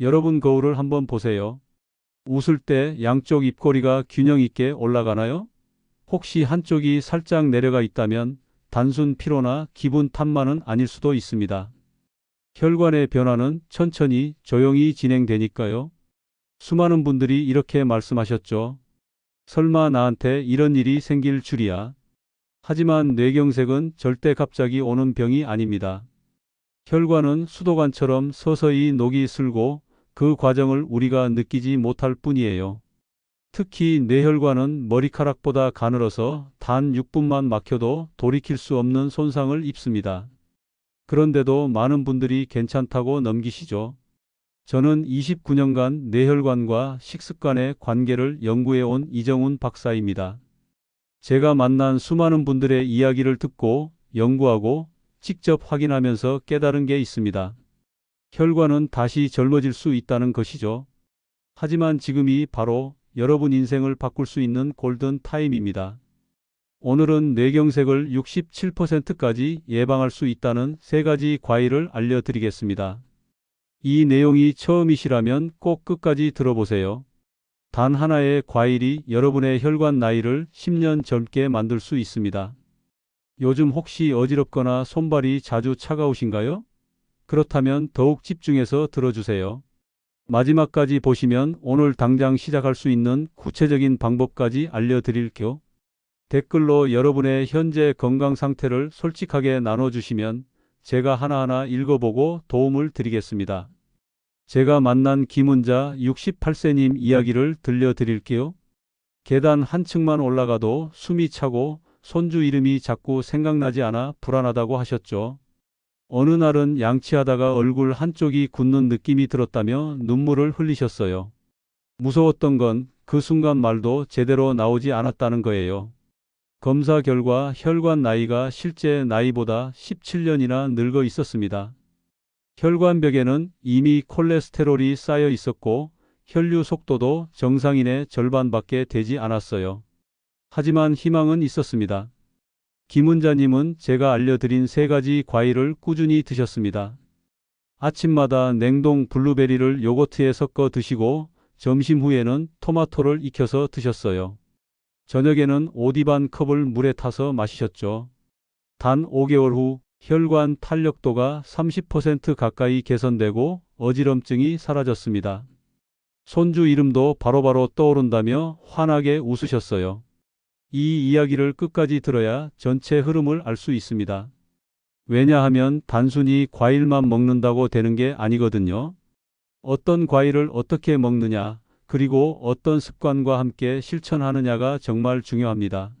여러분 거울을 한번 보세요. 웃을 때 양쪽 입꼬리가 균형 있게 올라가나요? 혹시 한쪽이 살짝 내려가 있다면 단순 피로나 기분 탓만은 아닐 수도 있습니다. 혈관의 변화는 천천히 조용히 진행되니까요. 수많은 분들이 이렇게 말씀하셨죠. 설마 나한테 이런 일이 생길 줄이야. 하지만 뇌경색은 절대 갑자기 오는 병이 아닙니다. 혈관은 수도관처럼 서서히 녹이 슬고 그 과정을 우리가 느끼지 못할 뿐이에요. 특히 뇌혈관은 머리카락보다 가늘어서 단 6분만 막혀도 돌이킬 수 없는 손상을 입습니다. 그런데도 많은 분들이 괜찮다고 넘기시죠. 저는 29년간 뇌혈관과 식습관의 관계를 연구해 온 이정훈 박사입니다. 제가 만난 수많은 분들의 이야기를 듣고 연구하고 직접 확인하면서 깨달은 게 있습니다. 혈관은 다시 젊어질 수 있다는 것이죠. 하지만 지금이 바로 여러분 인생을 바꿀 수 있는 골든 타임입니다. 오늘은 뇌경색을 67%까지 예방할 수 있다는 세 가지 과일을 알려드리겠습니다. 이 내용이 처음이시라면 꼭 끝까지 들어보세요. 단 하나의 과일이 여러분의 혈관 나이를 10년 젊게 만들 수 있습니다. 요즘 혹시 어지럽거나 손발이 자주 차가우신가요? 그렇다면 더욱 집중해서 들어주세요. 마지막까지 보시면 오늘 당장 시작할 수 있는 구체적인 방법까지 알려드릴게요. 댓글로 여러분의 현재 건강 상태를 솔직하게 나눠주시면 제가 하나하나 읽어보고 도움을 드리겠습니다. 제가 만난 김은자 68세님 이야기를 들려드릴게요. 계단 한 층만 올라가도 숨이 차고 손주 이름이 자꾸 생각나지 않아 불안하다고 하셨죠. 어느 날은 양치하다가 얼굴 한쪽이 굳는 느낌이 들었다며 눈물을 흘리셨어요. 무서웠던 건 그 순간 말도 제대로 나오지 않았다는 거예요. 검사 결과 혈관 나이가 실제 나이보다 17년이나 늙어 있었습니다. 혈관벽에는 이미 콜레스테롤이 쌓여 있었고 혈류 속도도 정상인의 절반밖에 되지 않았어요. 하지만 희망은 있었습니다. 김은자님은 제가 알려드린 세 가지 과일을 꾸준히 드셨습니다. 아침마다 냉동 블루베리를 요거트에 섞어 드시고 점심 후에는 토마토를 익혀서 드셨어요. 저녁에는 오디반 컵을 물에 타서 마시셨죠. 단 5개월 후 혈관 탄력도가 30% 가까이 개선되고 어지럼증이 사라졌습니다. 손주 이름도 바로바로 떠오른다며 환하게 웃으셨어요. 이 이야기를 끝까지 들어야 전체 흐름을 알 수 있습니다. 왜냐하면 단순히 과일만 먹는다고 되는 게 아니거든요. 어떤 과일을 어떻게 먹느냐, 그리고 어떤 습관과 함께 실천하느냐가 정말 중요합니다.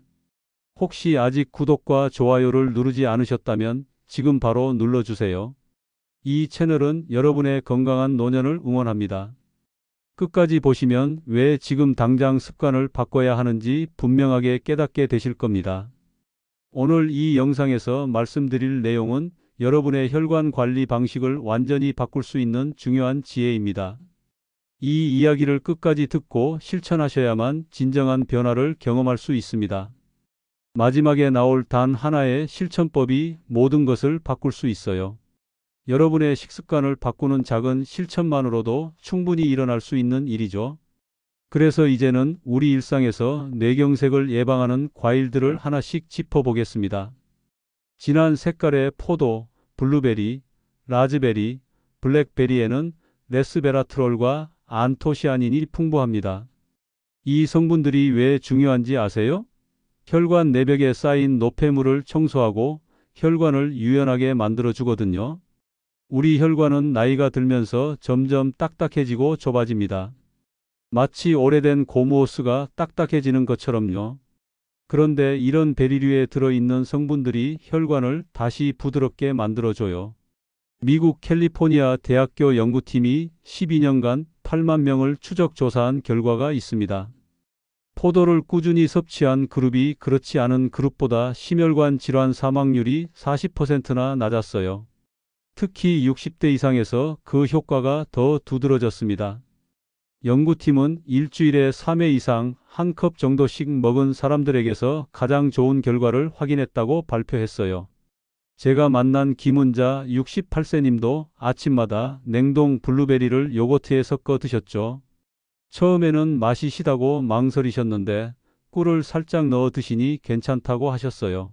혹시 아직 구독과 좋아요를 누르지 않으셨다면 지금 바로 눌러주세요. 이 채널은 여러분의 건강한 노년을 응원합니다. 끝까지 보시면 왜 지금 당장 습관을 바꿔야 하는지 분명하게 깨닫게 되실 겁니다. 오늘 이 영상에서 말씀드릴 내용은 여러분의 혈관 관리 방식을 완전히 바꿀 수 있는 중요한 지혜입니다. 이 이야기를 끝까지 듣고 실천하셔야만 진정한 변화를 경험할 수 있습니다. 마지막에 나올 단 하나의 실천법이 모든 것을 바꿀 수 있어요. 여러분의 식습관을 바꾸는 작은 실천만으로도 충분히 일어날 수 있는 일이죠. 그래서 이제는 우리 일상에서 뇌경색을 예방하는 과일들을 하나씩 짚어보겠습니다. 진한 색깔의 포도, 블루베리, 라즈베리, 블랙베리에는 레스베라트롤과 안토시아닌이 풍부합니다. 이 성분들이 왜 중요한지 아세요? 혈관 내벽에 쌓인 노폐물을 청소하고 혈관을 유연하게 만들어 주거든요. 우리 혈관은 나이가 들면서 점점 딱딱해지고 좁아집니다. 마치 오래된 고무호스가 딱딱해지는 것처럼요. 그런데 이런 베리류에 들어있는 성분들이 혈관을 다시 부드럽게 만들어줘요. 미국 캘리포니아 대학교 연구팀이 12년간 8만 명을 추적 조사한 결과가 있습니다. 포도를 꾸준히 섭취한 그룹이 그렇지 않은 그룹보다 심혈관 질환 사망률이 40%나 낮았어요. 특히 60대 이상에서 그 효과가 더 두드러졌습니다. 연구팀은 일주일에 3회 이상 한 컵 정도씩 먹은 사람들에게서 가장 좋은 결과를 확인했다고 발표했어요. 제가 만난 김은자 68세님도 아침마다 냉동 블루베리를 요거트에 섞어 드셨죠. 처음에는 맛이 시다고 망설이셨는데 꿀을 살짝 넣어 드시니 괜찮다고 하셨어요.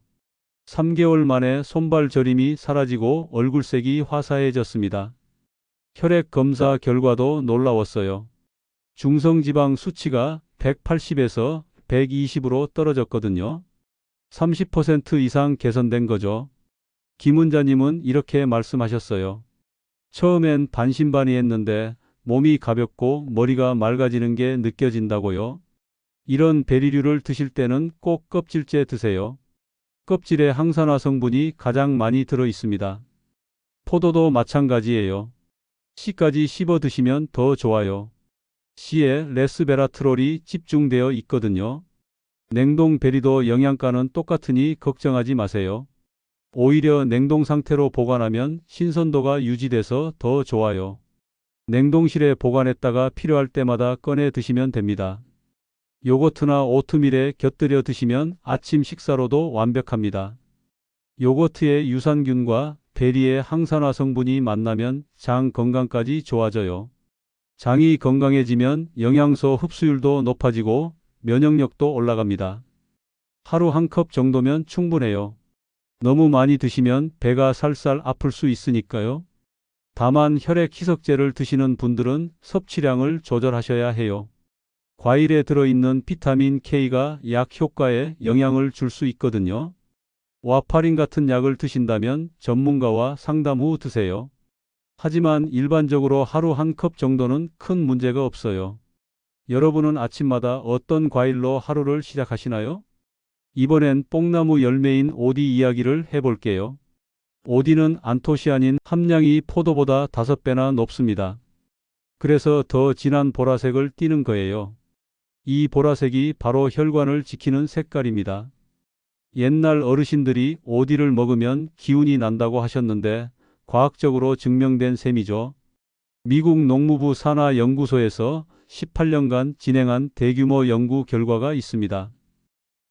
3개월 만에 손발 저림이 사라지고 얼굴색이 화사해졌습니다. 혈액 검사 결과도 놀라웠어요. 중성지방 수치가 180에서 120으로 떨어졌거든요. 30% 이상 개선된 거죠. 김은자님은 이렇게 말씀하셨어요. 처음엔 반신반의했는데 몸이 가볍고 머리가 맑아지는 게 느껴진다고요. 이런 베리류를 드실 때는 꼭 껍질째 드세요. 껍질에 항산화 성분이 가장 많이 들어 있습니다. 포도도 마찬가지예요. 씨까지 씹어 드시면 더 좋아요. 씨에 레스베라트롤이 집중되어 있거든요. 냉동 베리도 영양가는 똑같으니 걱정하지 마세요. 오히려 냉동 상태로 보관하면 신선도가 유지돼서 더 좋아요. 냉동실에 보관했다가 필요할 때마다 꺼내 드시면 됩니다. 요거트나 오트밀에 곁들여 드시면 아침 식사로도 완벽합니다. 요거트의 유산균과 베리의 항산화 성분이 만나면 장 건강까지 좋아져요. 장이 건강해지면 영양소 흡수율도 높아지고 면역력도 올라갑니다. 하루 한 컵 정도면 충분해요. 너무 많이 드시면 배가 살살 아플 수 있으니까요. 다만 혈액 희석제를 드시는 분들은 섭취량을 조절하셔야 해요. 과일에 들어있는 비타민 K가 약 효과에 영향을 줄 수 있거든요. 와파린 같은 약을 드신다면 전문가와 상담 후 드세요. 하지만 일반적으로 하루 한 컵 정도는 큰 문제가 없어요. 여러분은 아침마다 어떤 과일로 하루를 시작하시나요? 이번엔 뽕나무 열매인 오디 이야기를 해볼게요. 오디는 안토시아닌 함량이 포도보다 5배나 높습니다. 그래서 더 진한 보라색을 띠는 거예요. 이 보라색이 바로 혈관을 지키는 색깔입니다. 옛날 어르신들이 오디를 먹으면 기운이 난다고 하셨는데 과학적으로 증명된 셈이죠. 미국 농무부 산하연구소에서 18년간 진행한 대규모 연구 결과가 있습니다.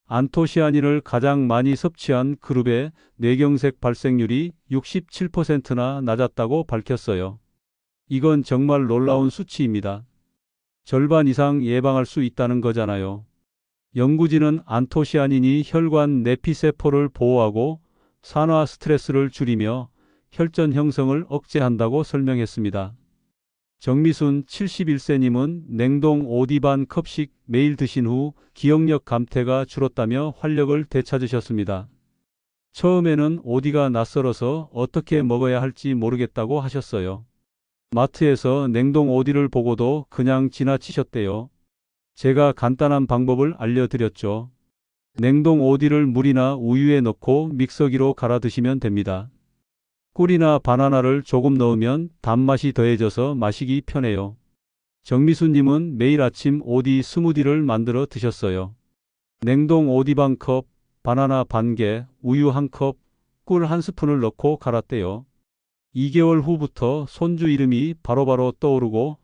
안토시아닌을 가장 많이 섭취한 그룹의 뇌경색 발생률이 67%나 낮았다고 밝혔어요. 이건 정말 놀라운 수치입니다. 절반 이상 예방할 수 있다는 거잖아요. 연구진은 안토시아닌이 혈관 내피세포를 보호하고 산화 스트레스를 줄이며 혈전 형성을 억제한다고 설명했습니다. 정미순 71세님은 냉동 오디반 컵씩 매일 드신 후 기억력 감퇴가 줄었다며 활력을 되찾으셨습니다. 처음에는 오디가 낯설어서 어떻게 먹어야 할지 모르겠다고 하셨어요. 마트에서 냉동 오디를 보고도 그냥 지나치셨대요. 제가 간단한 방법을 알려드렸죠. 냉동 오디를 물이나 우유에 넣고 믹서기로 갈아 드시면 됩니다. 꿀이나 바나나를 조금 넣으면 단맛이 더해져서 마시기 편해요. 정미수님은 매일 아침 오디 스무디를 만들어 드셨어요. 냉동 오디 반 컵, 바나나 반 개, 우유 한 컵, 꿀 한 스푼을 넣고 갈았대요. 2개월 후부터 손주 이름이 바로 바로 떠오르고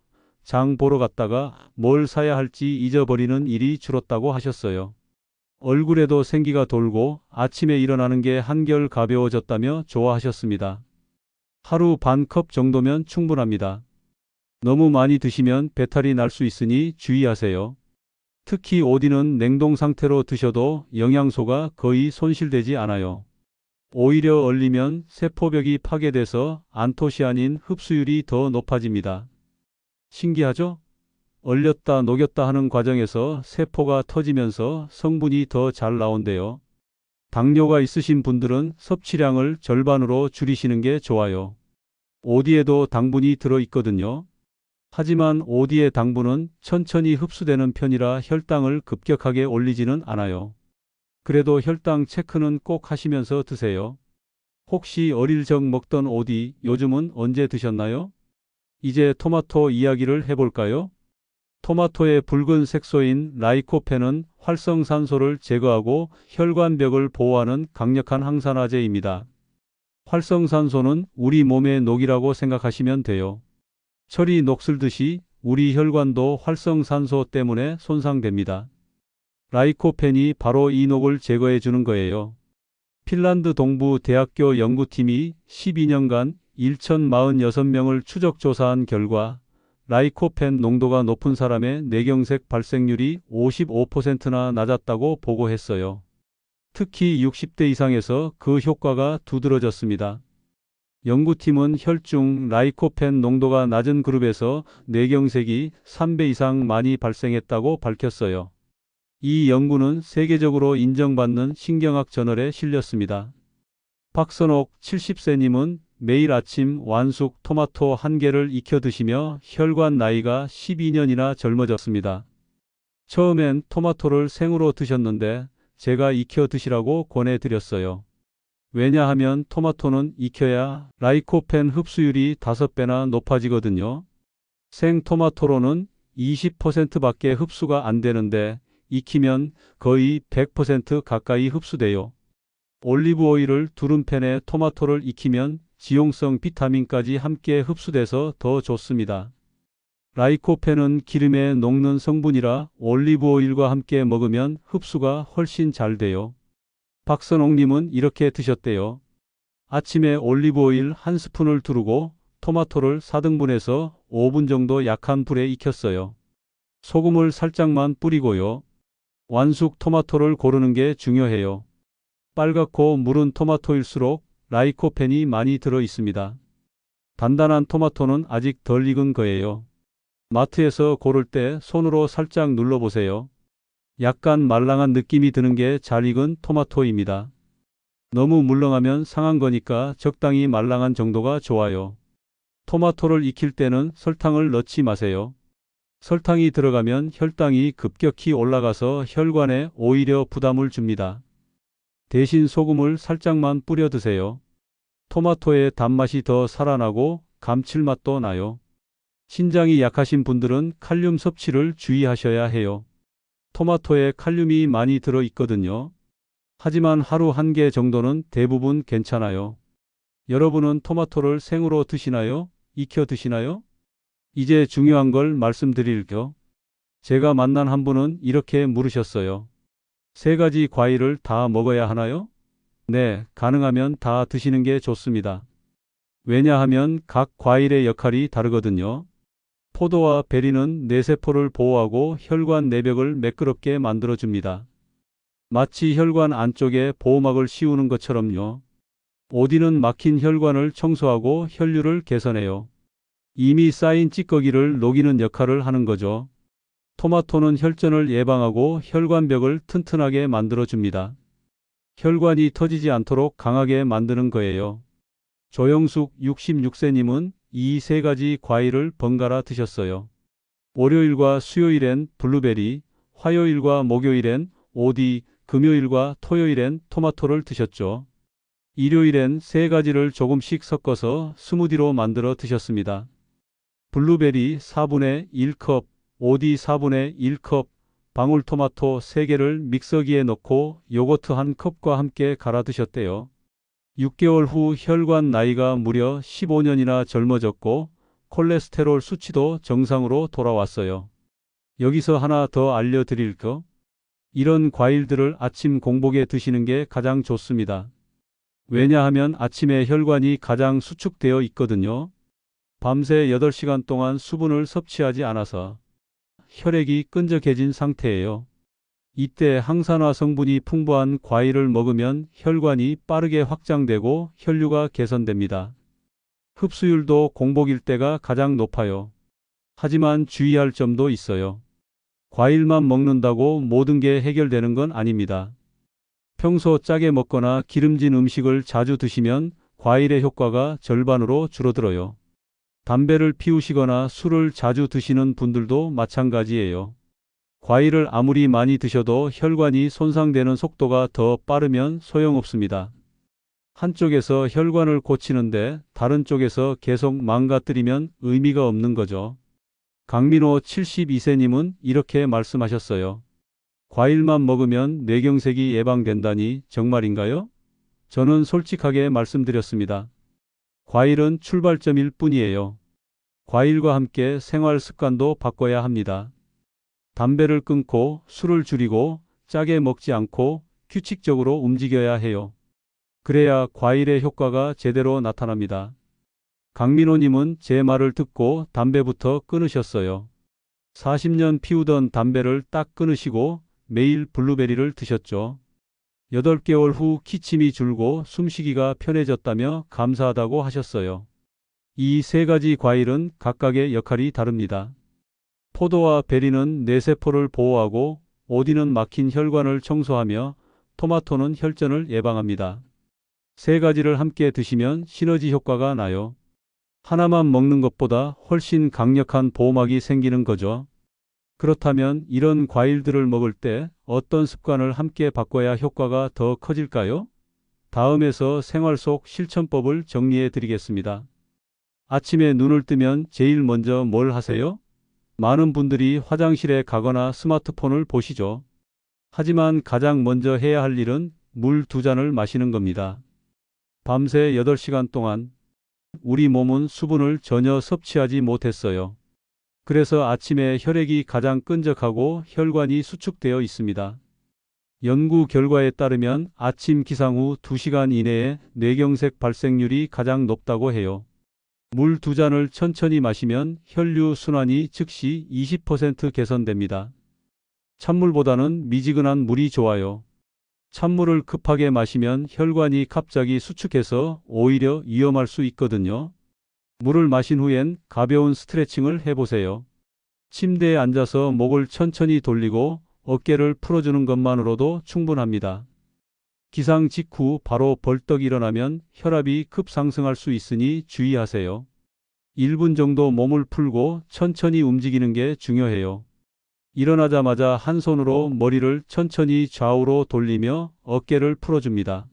장 보러 갔다가 뭘 사야 할지 잊어버리는 일이 줄었다고 하셨어요. 얼굴에도 생기가 돌고 아침에 일어나는 게 한결 가벼워졌다며 좋아하셨습니다. 하루 반 컵 정도면 충분합니다. 너무 많이 드시면 배탈이 날 수 있으니 주의하세요. 특히 오디는 냉동 상태로 드셔도 영양소가 거의 손실되지 않아요. 오히려 얼리면 세포벽이 파괴돼서 안토시아닌 흡수율이 더 높아집니다. 신기하죠? 얼렸다 녹였다 하는 과정에서 세포가 터지면서 성분이 더 잘 나온대요. 당뇨가 있으신 분들은 섭취량을 절반으로 줄이시는 게 좋아요. 오디에도 당분이 들어 있거든요. 하지만 오디의 당분은 천천히 흡수되는 편이라 혈당을 급격하게 올리지는 않아요. 그래도 혈당 체크는 꼭 하시면서 드세요. 혹시 어릴 적 먹던 오디 요즘은 언제 드셨나요? 이제 토마토 이야기를 해볼까요? 토마토의 붉은 색소인 라이코펜은 활성산소를 제거하고 혈관벽을 보호하는 강력한 항산화제입니다. 활성산소는 우리 몸의 녹이라고 생각하시면 돼요. 철이 녹슬듯이 우리 혈관도 활성산소 때문에 손상됩니다. 라이코펜이 바로 이 녹을 제거해 주는 거예요. 핀란드 동부 대학교 연구팀이 12년간 1,046명을 추적 조사한 결과 라이코펜 농도가 높은 사람의 뇌경색 발생률이 55%나 낮았다고 보고했어요. 특히 60대 이상에서 그 효과가 두드러졌습니다. 연구팀은 혈중 라이코펜 농도가 낮은 그룹에서 뇌경색이 3배 이상 많이 발생했다고 밝혔어요. 이 연구는 세계적으로 인정받는 신경학 저널에 실렸습니다. 박선옥 70세님은 매일 아침 완숙 토마토 한 개를 익혀 드시며 혈관 나이가 12년이나 젊어졌습니다. 처음엔 토마토를 생으로 드셨는데 제가 익혀 드시라고 권해드렸어요. 왜냐하면 토마토는 익혀야 라이코펜 흡수율이 5배나 높아지거든요. 생 토마토로는 20%밖에 흡수가 안 되는데 익히면 거의 100% 가까이 흡수돼요. 올리브 오일을 두른 팬에 토마토를 익히면 지용성 비타민까지 함께 흡수돼서 더 좋습니다. 라이코펜은 기름에 녹는 성분이라 올리브 오일과 함께 먹으면 흡수가 훨씬 잘 돼요. 박선옥님은 이렇게 드셨대요. 아침에 올리브 오일 한 스푼을 두르고 토마토를 4등분해서 5분 정도 약한 불에 익혔어요. 소금을 살짝만 뿌리고요. 완숙 토마토를 고르는 게 중요해요. 빨갛고 무른 토마토일수록 라이코펜이 많이 들어 있습니다. 단단한 토마토는 아직 덜 익은 거예요. 마트에서 고를 때 손으로 살짝 눌러보세요. 약간 말랑한 느낌이 드는 게 잘 익은 토마토입니다. 너무 물렁하면 상한 거니까 적당히 말랑한 정도가 좋아요. 토마토를 익힐 때는 설탕을 넣지 마세요. 설탕이 들어가면 혈당이 급격히 올라가서 혈관에 오히려 부담을 줍니다. 대신 소금을 살짝만 뿌려 드세요. 토마토의 단맛이 더 살아나고 감칠맛도 나요. 신장이 약하신 분들은 칼륨 섭취를 주의하셔야 해요. 토마토에 칼륨이 많이 들어 있거든요. 하지만 하루 한 개 정도는 대부분 괜찮아요. 여러분은 토마토를 생으로 드시나요? 익혀 드시나요? 이제 중요한 걸 말씀드릴게요. 제가 만난 한 분은 이렇게 물으셨어요. 세 가지 과일을 다 먹어야 하나요? 네, 가능하면 다 드시는 게 좋습니다. 왜냐하면 각 과일의 역할이 다르거든요. 포도와 베리는 뇌세포를 보호하고 혈관 내벽을 매끄럽게 만들어줍니다. 마치 혈관 안쪽에 보호막을 씌우는 것처럼요. 오디는 막힌 혈관을 청소하고 혈류를 개선해요. 이미 쌓인 찌꺼기를 녹이는 역할을 하는 거죠. 토마토는 혈전을 예방하고 혈관벽을 튼튼하게 만들어줍니다. 혈관이 터지지 않도록 강하게 만드는 거예요. 조영숙 66세님은 이 세 가지 과일을 번갈아 드셨어요. 월요일과 수요일엔 블루베리, 화요일과 목요일엔 오디, 금요일과 토요일엔 토마토를 드셨죠. 일요일엔 세 가지를 조금씩 섞어서 스무디로 만들어 드셨습니다. 블루베리 4분의 1컵, 오디 4분의 1컵, 방울토마토 3개를 믹서기에 넣고 요거트 한 컵과 함께 갈아 드셨대요. 6개월 후 혈관 나이가 무려 15년이나 젊어졌고 콜레스테롤 수치도 정상으로 돌아왔어요. 여기서 하나 더 알려드릴 거. 이런 과일들을 아침 공복에 드시는 게 가장 좋습니다. 왜냐하면 아침에 혈관이 가장 수축되어 있거든요. 밤새 8시간 동안 수분을 섭취하지 않아서 혈액이 끈적해진 상태예요. 이때 항산화 성분이 풍부한 과일을 먹으면 혈관이 빠르게 확장되고 혈류가 개선됩니다. 흡수율도 공복일 때가 가장 높아요. 하지만 주의할 점도 있어요. 과일만 먹는다고 모든 게 해결되는 건 아닙니다. 평소 짜게 먹거나 기름진 음식을 자주 드시면 과일의 효과가 절반으로 줄어들어요. 담배를 피우시거나 술을 자주 드시는 분들도 마찬가지예요. 과일을 아무리 많이 드셔도 혈관이 손상되는 속도가 더 빠르면 소용없습니다. 한쪽에서 혈관을 고치는데 다른 쪽에서 계속 망가뜨리면 의미가 없는 거죠. 강민호 72세님은 이렇게 말씀하셨어요. 과일만 먹으면 뇌경색이 예방된다니 정말인가요? 저는 솔직하게 말씀드렸습니다. 과일은 출발점일 뿐이에요. 과일과 함께 생활 습관도 바꿔야 합니다. 담배를 끊고 술을 줄이고 짜게 먹지 않고 규칙적으로 움직여야 해요. 그래야 과일의 효과가 제대로 나타납니다. 강민호님은 제 말을 듣고 담배부터 끊으셨어요. 40년 피우던 담배를 딱 끊으시고 매일 블루베리를 드셨죠. 8개월 후 기침이 줄고 숨쉬기가 편해졌다며 감사하다고 하셨어요. 이 세 가지 과일은 각각의 역할이 다릅니다. 포도와 베리는 뇌세포를 보호하고 오디는 막힌 혈관을 청소하며 토마토는 혈전을 예방합니다. 세 가지를 함께 드시면 시너지 효과가 나요. 하나만 먹는 것보다 훨씬 강력한 보호막이 생기는 거죠. 그렇다면 이런 과일들을 먹을 때 어떤 습관을 함께 바꿔야 효과가 더 커질까요? 다음에서 생활 속 실천법을 정리해 드리겠습니다. 아침에 눈을 뜨면 제일 먼저 뭘 하세요? 많은 분들이 화장실에 가거나 스마트폰을 보시죠. 하지만 가장 먼저 해야 할 일은 물 두 잔을 마시는 겁니다. 밤새 8시간 동안 우리 몸은 수분을 전혀 섭취하지 못했어요. 그래서 아침에 혈액이 가장 끈적하고 혈관이 수축되어 있습니다. 연구 결과에 따르면 아침 기상 후 2시간 이내에 뇌경색 발생률이 가장 높다고 해요. 물 두 잔을 천천히 마시면 혈류 순환이 즉시 20% 개선됩니다. 찬물보다는 미지근한 물이 좋아요. 찬물을 급하게 마시면 혈관이 갑자기 수축해서 오히려 위험할 수 있거든요. 물을 마신 후엔 가벼운 스트레칭을 해보세요. 침대에 앉아서 목을 천천히 돌리고 어깨를 풀어주는 것만으로도 충분합니다. 기상 직후 바로 벌떡 일어나면 혈압이 급상승할 수 있으니 주의하세요. 1분 정도 몸을 풀고 천천히 움직이는 게 중요해요. 일어나자마자 한 손으로 머리를 천천히 좌우로 돌리며 어깨를 풀어줍니다.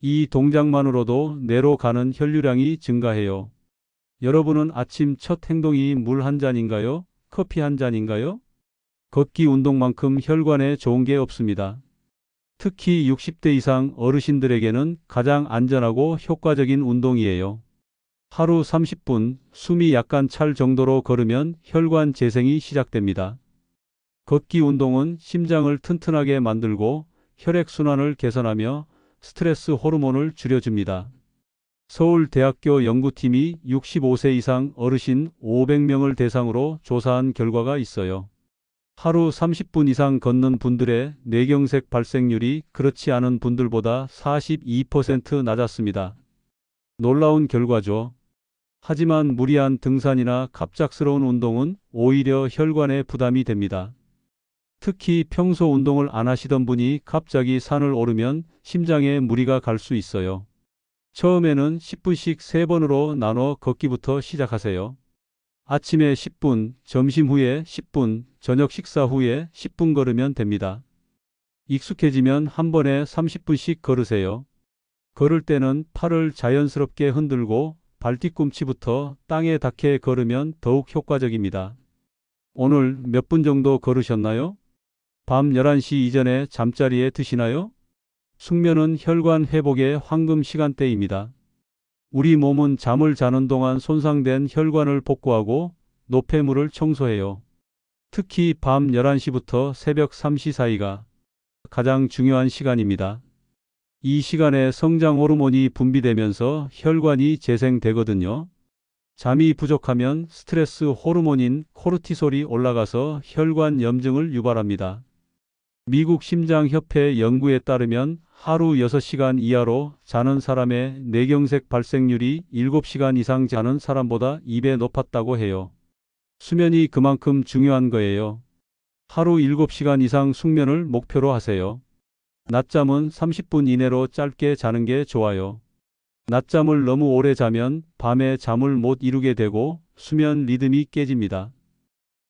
이 동작만으로도 뇌로 가는 혈류량이 증가해요. 여러분은 아침 첫 행동이 물 한 잔인가요? 커피 한 잔인가요? 걷기 운동만큼 혈관에 좋은 게 없습니다. 특히 60대 이상 어르신들에게는 가장 안전하고 효과적인 운동이에요. 하루 30분 숨이 약간 찰 정도로 걸으면 혈관 재생이 시작됩니다. 걷기 운동은 심장을 튼튼하게 만들고 혈액순환을 개선하며 스트레스 호르몬을 줄여줍니다. 서울대학교 연구팀이 65세 이상 어르신 500명을 대상으로 조사한 결과가 있어요. 하루 30분 이상 걷는 분들의 뇌경색 발생률이 그렇지 않은 분들보다 42% 낮았습니다. 놀라운 결과죠. 하지만 무리한 등산이나 갑작스러운 운동은 오히려 혈관에 부담이 됩니다. 특히 평소 운동을 안 하시던 분이 갑자기 산을 오르면 심장에 무리가 갈 수 있어요. 처음에는 10분씩 3번으로 나눠 걷기부터 시작하세요. 아침에 10분, 점심 후에 10분, 저녁 식사 후에 10분 걸으면 됩니다. 익숙해지면 한 번에 30분씩 걸으세요. 걸을 때는 팔을 자연스럽게 흔들고 발뒤꿈치부터 땅에 닿게 걸으면 더욱 효과적입니다. 오늘 몇 분 정도 걸으셨나요? 밤 11시 이전에 잠자리에 드시나요? 숙면은 혈관 회복의 황금 시간대입니다. 우리 몸은 잠을 자는 동안 손상된 혈관을 복구하고 노폐물을 청소해요. 특히 밤 11시부터 새벽 3시 사이가 가장 중요한 시간입니다. 이 시간에 성장 호르몬이 분비되면서 혈관이 재생되거든요. 잠이 부족하면 스트레스 호르몬인 코르티솔이 올라가서 혈관 염증을 유발합니다. 미국 심장협회 연구에 따르면 하루 6시간 이하로 자는 사람의 뇌경색 발생률이 7시간 이상 자는 사람보다 2배 높았다고 해요. 수면이 그만큼 중요한 거예요. 하루 7시간 이상 숙면을 목표로 하세요. 낮잠은 30분 이내로 짧게 자는 게 좋아요. 낮잠을 너무 오래 자면 밤에 잠을 못 이루게 되고 수면 리듬이 깨집니다.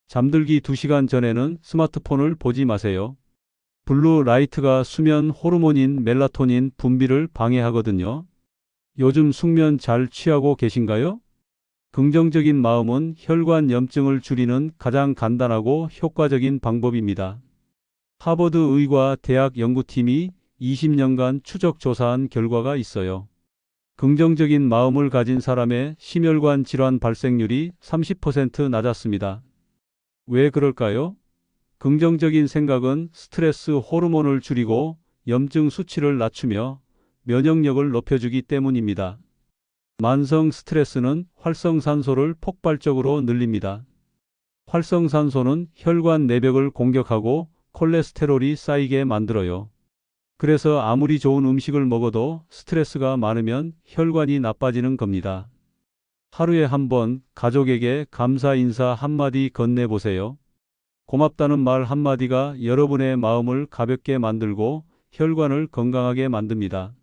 잠들기 2시간 전에는 스마트폰을 보지 마세요. 블루 라이트가 수면 호르몬인 멜라토닌 분비를 방해하거든요. 요즘 숙면 잘 취하고 계신가요? 긍정적인 마음은 혈관 염증을 줄이는 가장 간단하고 효과적인 방법입니다. 하버드 의과 대학 연구팀이 20년간 추적 조사한 결과가 있어요. 긍정적인 마음을 가진 사람의 심혈관 질환 발생률이 30% 낮았습니다. 왜 그럴까요? 긍정적인 생각은 스트레스 호르몬을 줄이고 염증 수치를 낮추며 면역력을 높여주기 때문입니다. 만성 스트레스는 활성산소를 폭발적으로 늘립니다. 활성산소는 혈관 내벽을 공격하고 콜레스테롤이 쌓이게 만들어요. 그래서 아무리 좋은 음식을 먹어도 스트레스가 많으면 혈관이 나빠지는 겁니다. 하루에 한 번 가족에게 감사 인사 한마디 건네보세요. 고맙다는 말 한마디가 여러분의 마음을 가볍게 만들고 혈관을 건강하게 만듭니다.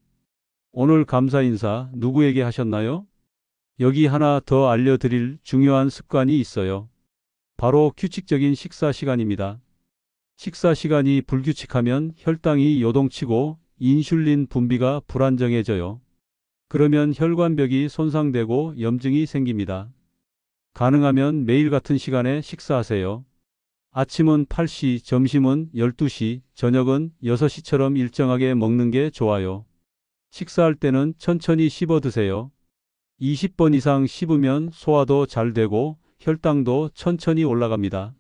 오늘 감사 인사 누구에게 하셨나요? 여기 하나 더 알려드릴 중요한 습관이 있어요. 바로 규칙적인 식사 시간입니다. 식사 시간이 불규칙하면 혈당이 요동치고 인슐린 분비가 불안정해져요. 그러면 혈관벽이 손상되고 염증이 생깁니다. 가능하면 매일 같은 시간에 식사하세요. 아침은 8시, 점심은 12시, 저녁은 6시처럼 일정하게 먹는 게 좋아요. 식사할 때는 천천히 씹어 드세요. 20번 이상 씹으면 소화도 잘 되고 혈당도 천천히 올라갑니다.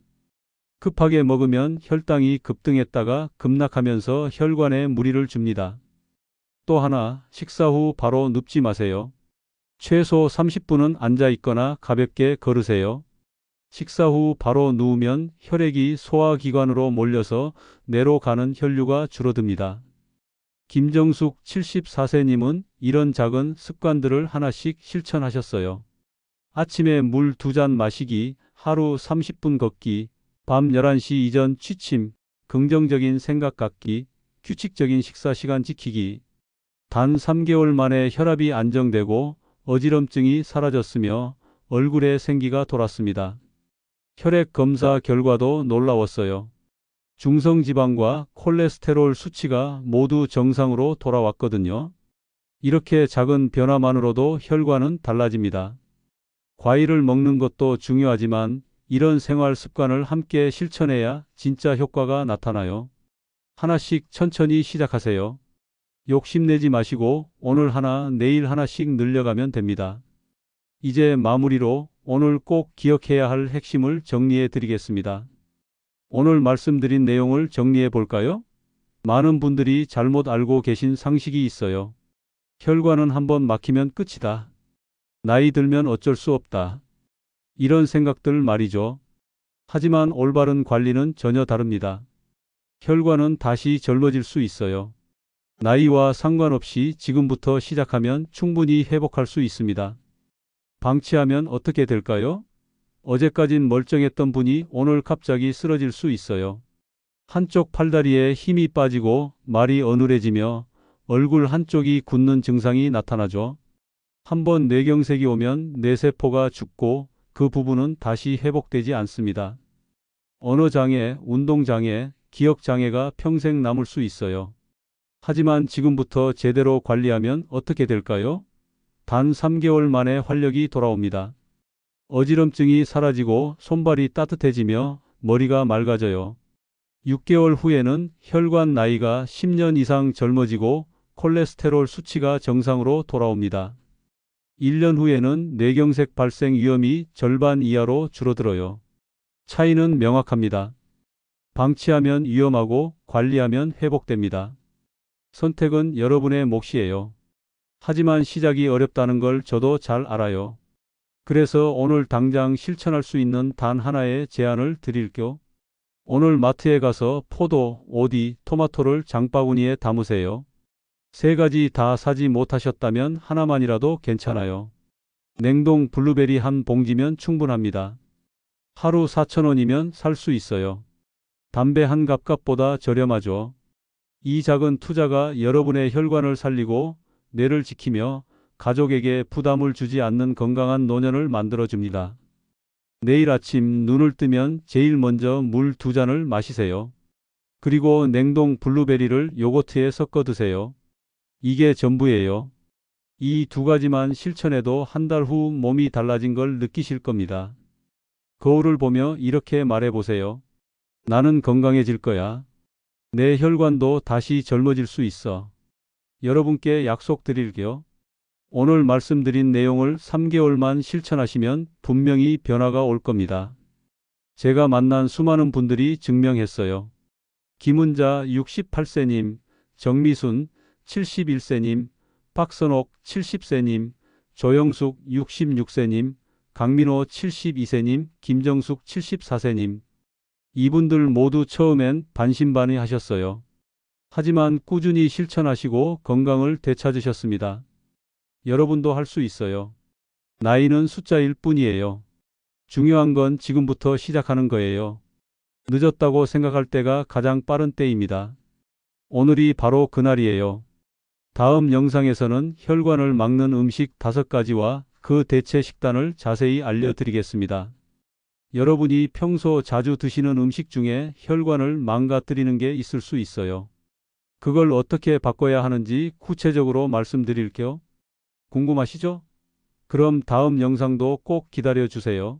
급하게 먹으면 혈당이 급등했다가 급락하면서 혈관에 무리를 줍니다. 또 하나, 식사 후 바로 눕지 마세요. 최소 30분은 앉아 있거나 가볍게 걸으세요. 식사 후 바로 누우면 혈액이 소화기관으로 몰려서 뇌로 가는 혈류가 줄어듭니다. 김정숙 74세님은 이런 작은 습관들을 하나씩 실천하셨어요. 아침에 물 두 잔 마시기, 하루 30분 걷기, 밤 11시 이전 취침, 긍정적인 생각 갖기, 규칙적인 식사 시간 지키기. 단 3개월 만에 혈압이 안정되고 어지럼증이 사라졌으며 얼굴에 생기가 돌았습니다. 혈액 검사 결과도 놀라웠어요. 중성지방과 콜레스테롤 수치가 모두 정상으로 돌아왔거든요. 이렇게 작은 변화만으로도 혈관은 달라집니다. 과일을 먹는 것도 중요하지만 이런 생활 습관을 함께 실천해야 진짜 효과가 나타나요. 하나씩 천천히 시작하세요. 욕심내지 마시고 오늘 하나 내일 하나씩 늘려가면 됩니다. 이제 마무리로 오늘 꼭 기억해야 할 핵심을 정리해 드리겠습니다. 오늘 말씀드린 내용을 정리해 볼까요? 많은 분들이 잘못 알고 계신 상식이 있어요. 혈관은 한번 막히면 끝이다. 나이 들면 어쩔 수 없다. 이런 생각들 말이죠. 하지만 올바른 관리는 전혀 다릅니다. 혈관은 다시 젊어질 수 있어요. 나이와 상관없이 지금부터 시작하면 충분히 회복할 수 있습니다. 방치하면 어떻게 될까요? 어제까진 멀쩡했던 분이 오늘 갑자기 쓰러질 수 있어요. 한쪽 팔다리에 힘이 빠지고 말이 어눌해지며 얼굴 한쪽이 굳는 증상이 나타나죠. 한번 뇌경색이 오면 뇌세포가 죽고 그 부분은 다시 회복되지 않습니다. 언어장애, 운동장애, 기억장애가 평생 남을 수 있어요. 하지만 지금부터 제대로 관리하면 어떻게 될까요? 단 3개월 만에 활력이 돌아옵니다. 어지럼증이 사라지고 손발이 따뜻해지며 머리가 맑아져요. 6개월 후에는 혈관 나이가 10년 이상 젊어지고 콜레스테롤 수치가 정상으로 돌아옵니다. 1년 후에는 뇌경색 발생 위험이 절반 이하로 줄어들어요. 차이는 명확합니다. 방치하면 위험하고 관리하면 회복됩니다. 선택은 여러분의 몫이에요. 하지만 시작이 어렵다는 걸 저도 잘 알아요. 그래서 오늘 당장 실천할 수 있는 단 하나의 제안을 드릴게요. 오늘 마트에 가서 포도, 오디, 토마토를 장바구니에 담으세요. 세 가지 다 사지 못하셨다면 하나만이라도 괜찮아요. 냉동 블루베리 한 봉지면 충분합니다. 하루 4천원이면 살 수 있어요. 담배 한 갑갑보다 저렴하죠. 이 작은 투자가 여러분의 혈관을 살리고 뇌를 지키며 가족에게 부담을 주지 않는 건강한 노년을 만들어줍니다. 내일 아침 눈을 뜨면 제일 먼저 물 두 잔을 마시세요. 그리고 냉동 블루베리를 요거트에 섞어 드세요. 이게 전부예요. 이 두 가지만 실천해도 한 달 후 몸이 달라진 걸 느끼실 겁니다. 거울을 보며 이렇게 말해 보세요. 나는 건강해질 거야. 내 혈관도 다시 젊어질 수 있어. 여러분께 약속드릴게요. 오늘 말씀드린 내용을 3개월만 실천하시면 분명히 변화가 올 겁니다. 제가 만난 수많은 분들이 증명했어요. 김은자 68세님, 정미순 71세님, 박선옥 70세님, 조영숙 66세님, 강민호 72세님, 김정숙 74세님. 이분들 모두 처음엔 반신반의 하셨어요. 하지만 꾸준히 실천하시고 건강을 되찾으셨습니다. 여러분도 할 수 있어요. 나이는 숫자일 뿐이에요. 중요한 건 지금부터 시작하는 거예요. 늦었다고 생각할 때가 가장 빠른 때입니다. 오늘이 바로 그날이에요. 다음 영상에서는 혈관을 막는 음식 5가지와 그 대체 식단을 자세히 알려드리겠습니다. 여러분이 평소 자주 드시는 음식 중에 혈관을 망가뜨리는 게 있을 수 있어요. 그걸 어떻게 바꿔야 하는지 구체적으로 말씀드릴게요. 궁금하시죠? 그럼 다음 영상도 꼭 기다려 주세요.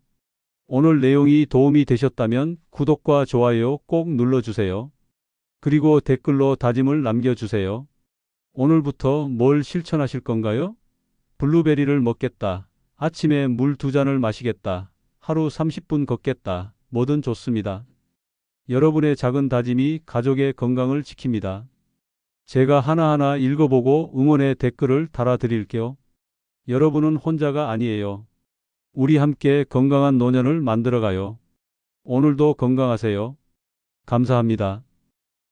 오늘 내용이 도움이 되셨다면 구독과 좋아요 꼭 눌러주세요. 그리고 댓글로 다짐을 남겨주세요. 오늘부터 뭘 실천하실 건가요? 블루베리를 먹겠다. 아침에 물 두 잔을 마시겠다. 하루 30분 걷겠다. 뭐든 좋습니다. 여러분의 작은 다짐이 가족의 건강을 지킵니다. 제가 하나하나 읽어보고 응원의 댓글을 달아드릴게요. 여러분은 혼자가 아니에요. 우리 함께 건강한 노년을 만들어가요. 오늘도 건강하세요. 감사합니다.